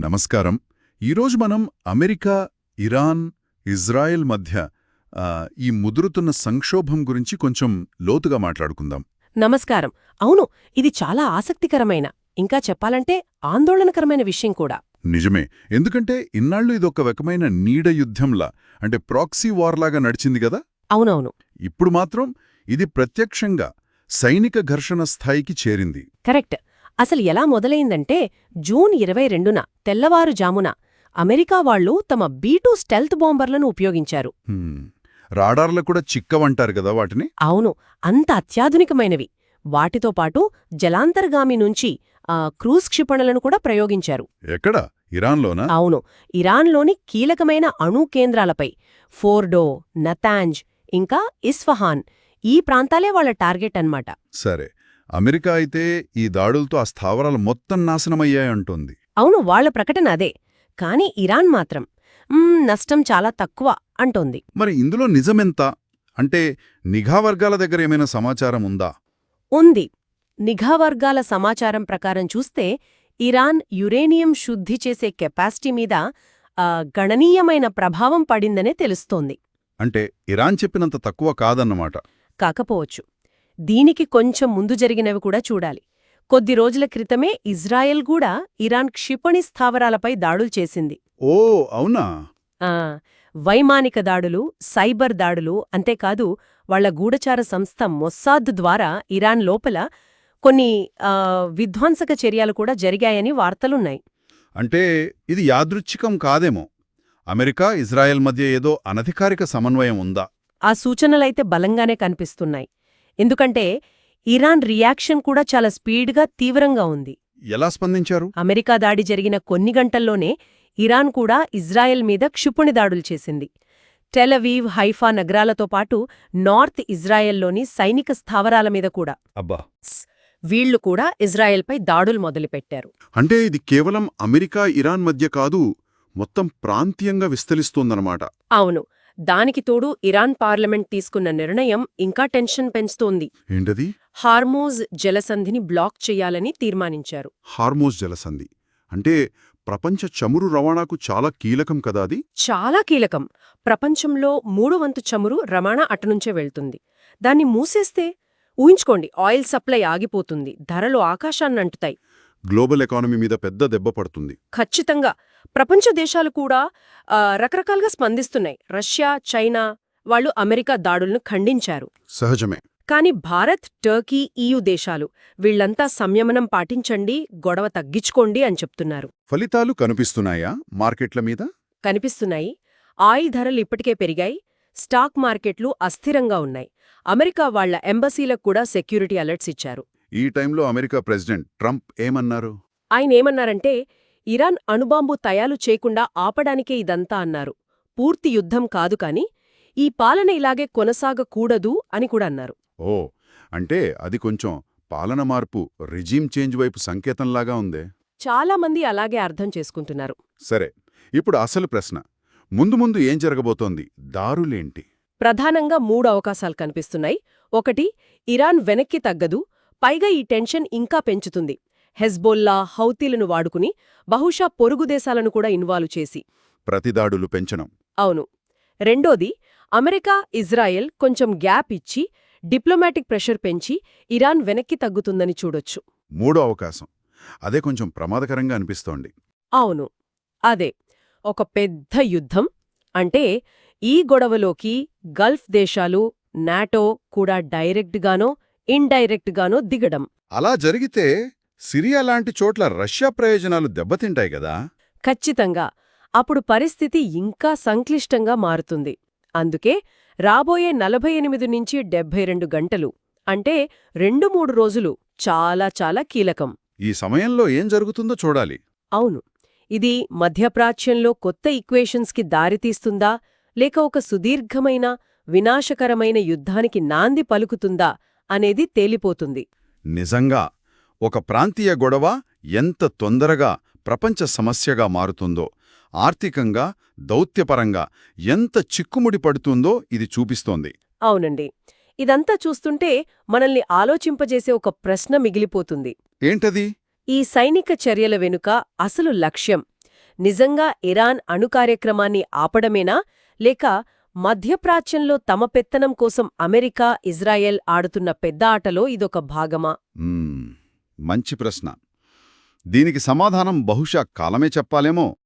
నమస్కారం. ఈరోజు మనం అమెరికా ఇరాన్ ఇజ్రాయెల్ మధ్య ఈ ముదురుతున్న సంక్షోభం గురించి కొంచెం లోతుగా మాట్లాడుకుందాం. నమస్కారం. అవును ఇది చాలా ఆసక్తికరమైన ఇంకా చెప్పాలంటే ఆందోళనకరమైన విషయం కూడా. నిజమే. ఎందుకంటే ఇన్నాళ్ళు ఇదొక రకమైన నీడ యుద్ధంలా అంటే ప్రాక్సీ వార్లాగా నడిచింది కదా? అవునవును. ఇప్పుడు మాత్రం ఇది ప్రత్యక్షంగా సైనిక ఘర్షణ స్థాయికి చేరింది. కరెక్ట్. అసలు ఎలా మొదలైందంటే జూన్ ఇరవై రెండున తెల్లవారుజామున అమెరికా వాళ్ళు తమ బీ టూ స్టెల్త్ బాంబర్లను ఉపయోగించారు. రాడార్లు కూడా చిక్కవంటారు కదా వాటిని? అవును. అంత అత్యాధునికమైనవి. వాటితో పాటు జలాంతర్గామి నుంచి క్రూజ్ క్షిపణులను కూడా ప్రయోగించారు. ఎక్కడ? ఇరాన్లోనా? అవును. ఇరాన్లోని కీలకమైన అణు కేంద్రాలపై ఫోర్డో నతాంజ్ ఇంకా ఇస్ఫహాన్ ఈ ప్రాంతాలే వాళ్ళ టార్గెట్ అన్నమాట. సరే. అమెరికా అయితే ఈ దాడులతో ఆ స్థావరాలు మొత్తం నాశనమయ్యాయంటోంది. అవును వాళ్ళ ప్రకటన అదే. కాని ఇరాన్ మాత్రం "మ్మ్, నష్టం చాలా తక్కువ అంటోంది. మరి ఇందులో నిజమెంత? అంటే నిఘా వర్గాల దగ్గర ఏమైనా సమాచారం ఉందా? ఉంది. నిఘా వర్గాల సమాచారం ప్రకారం చూస్తే ఇరాన్ యురేనియం శుద్ధి చేసే కెపాసిటీ మీద గణనీయమైన ప్రభావం పడిందనే తెలుస్తోంది. అంటే ఇరాన్ చెప్పినంత తక్కువ కాదన్నమాట. కాకపోవచ్చు. దీనికి కొంచెం ముందు జరిగినవి కూడా చూడాలి. కొద్ది రోజుల క్రితమే ఇజ్రాయెల్ కూడా ఇరాన్ క్షిపణి స్థావరాలపై దాడులు చేసింది. ఓ అవునా? ఆ వైమానిక దాడులు సైబర్ దాడులు అంతేకాదు వాళ్ళ గూఢచార సంస్థ మొస్సాద్ ద్వారా ఇరాన్ లోపల కొన్ని విధ్వంసక చర్యలు కూడా జరిగాయని వార్తలున్నాయి. అంటే ఇది యాదృచ్ఛికం కాదేమో. అమెరికా ఇజ్రాయెల్ మధ్య ఏదో అనధికారిక సమన్వయం ఉందా? ఆ సూచనలైతే బలంగానే కనిపిస్తున్నాయి. ఎందుకంటే ఇరాన్ రియాక్షన్ కూడా చాలా స్పీడ్గా తీవ్రంగా ఉంది. ఎలా స్పందించారు? అమెరికా దాడి జరిగిన కొన్ని గంటల్లోనే ఇరాన్ కూడా ఇజ్రాయెల్ మీద క్షిపణి దాడులు చేసింది. టెలవీవ్ హైఫా నగరాలతో పాటు నార్త్ ఇజ్రాయెల్లోని సైనిక స్థావరాల మీద కూడా. అబ్బా! వీళ్ళు కూడా ఇజ్రాయెల్పై దాడులు మొదలుపెట్టారు. అంటే ఇది కేవలం అమెరికా ఇరాన్ మధ్య కాదు మొత్తం ప్రాంతీయంగా విస్తరిస్తోందన్నమాట. అవును. దానికి తోడు ఇరాన్ పార్లమెంట్ తీసుకున్న నిర్ణయం ఇంకా టెన్షన్ పెంచుతోంది. ఏంటది? హార్మోజ్ జలసంధిని బ్లాక్ చేయాలని తీర్మానించారు. హార్మోస్ జలసంధి. అంటే ప్రపంచ చమురు రవాణాకు చాలా కీలకం కదా అది? చాలా కీలకం. ప్రపంచంలో మూడో వంతు చమురు రవాణా అటునుంచే వెళ్తుంది. దాన్ని మూసేస్తే ఊహించుకోండి ఆయిల్ సప్లై ఆగిపోతుంది ధరలు ఆకాశాన్నంటుతాయి గ్లోబల్ ఎకానమీ మీద పెద్ద దెబ్బ పడుతుంది. ఖచ్చితంగా. ప్రపంచ దేశాలు కూడా రకరకాలుగా స్పందిస్తున్నాయి. రష్యా చైనా వాళ్ళు అమెరికా దాడులను ఖండించారు. సహజమే. కాని భారత్ టర్కీ ఈయు దేశాలు వీళ్ళంతా సంయమనం పాటించండి గొడవ తగ్గించుకోండి అని చెప్తున్నారు. ఫలితాలు కనిపిస్తున్నాయా మార్కెట్ల మీద? కనిపిస్తున్నాయి. ఆయిల్ ధరలు ఇప్పటికే పెరిగాయి. స్టాక్ మార్కెట్లు అస్థిరంగా ఉన్నాయి. అమెరికా వాళ్ళ ఎంబసీలకు కూడా సెక్యూరిటీ అలర్ట్స్ ఇచ్చారు. ఈ టైంలో అమెరికా ప్రెసిడెంట్ ట్రంప్ ఏమన్నారు? ఆయనేమన్నారంటే ఇరాన్ అణుబాంబు తయారు చేయకుండా ఆపడానికే ఇదంతా అన్నారు. పూర్తి యుద్ధం కాదు కాని ఈ పాలన ఇలాగే కొనసాగకూడదు అని కూడా అన్నారు. ఓ అంటే అది కొంచెం పాలన మార్పు రిజీమ్ చేంజ్ వైపు సంకేతంలాగా ఉందే? చాలామంది అలాగే అర్థం చేసుకుంటున్నారు. సరే ఇప్పుడు అసలు ప్రశ్న. ముందు ముందు ఏం జరగబోతోంది? దారులేంటి? ప్రధానంగా మూడు అవకాశాలు కనిపిస్తున్నాయి. ఒకటి ఇరాన్ వెనక్కి తగ్గదు పైగా ఈ టెన్షన్ ఇంకా పెంచుతుంది. హెజ్బొల్లా హౌతీలను వాడుకుని బహుశా పొరుగు దేశాలను కూడా ఇన్వాల్వ్ చేసి. ప్రతిదాడులు పెంచడం. అవును. రెండోది అమెరికా ఇజ్రాయెల్ కొంచెం గ్యాప్ ఇచ్చి డిప్లొమాటిక్ ప్రెషర్ పెంచి ఇరాన్ వెనక్కి తగ్గుతుందని చూడొచ్చు. మూడో అవకాశం. అదే కొంచెం ప్రమాదకరంగా అనిపిస్తోంది. అవును. అదే. ఒక పెద్ద యుద్ధం. అంటే ఈ గొడవలోకి గల్ఫ్ దేశాలు నాటో కూడా డైరెక్ట్గానో ఇండైరెక్ట్గానో దిగడం. అలా జరిగితే సిరియా లాంటి చోట్ల రష్యా ప్రయోజనాలు దెబ్బతింటాయి గదా ఖచ్చితంగా. అప్పుడు పరిస్థితి ఇంకా సంక్లిష్టంగా మారుతుంది. అందుకే రాబోయే నలభై ఎనిమిది నుంచి డెబ్బై రెండు గంటలు అంటే రెండు మూడు రోజులు చాలా చాలా కీలకం. ఈ సమయంలో ఏం జరుగుతుందో చూడాలి. అవును. ఇది మధ్యప్రాచ్యంలో కొత్త ఈక్వేషన్స్కి దారితీస్తుందా లేక ఒక సుదీర్ఘమైన వినాశకరమైన యుద్ధానికి నాంది పలుకుతుందా అనేది తేలిపోతుంది. నిజంగా ఒక ప్రాంతీయ గొడవ ఎంత తొందరగా ప్రపంచ సమస్యగా మారుతుందో ఆర్థికంగా దౌత్యపరంగా ఎంత చిక్కుముడి పడుతుందో ఇది చూపిస్తోంది. అవునండి. ఇదంతా చూస్తుంటే మనల్ని ఆలోచింపజేసే ఒక ప్రశ్న మిగిలిపోతుంది. ఏంటది? ఈ సైనిక చర్యల వెనుక అసలు లక్ష్యం నిజంగా ఇరాన్ అణు కార్యక్రమాన్ని ఆపడమేనా లేక మధ్యప్రాచ్యంలో తమ పెత్తనం కోసం అమెరికా ఇజ్రాయెల్ ఆడుతున్న పెద్ద ఆటలో ఇదొక భాగమా. మంచి ప్రశ్న. దీనికి సమాధానం బహుశా కాలమే చెప్పాలేమో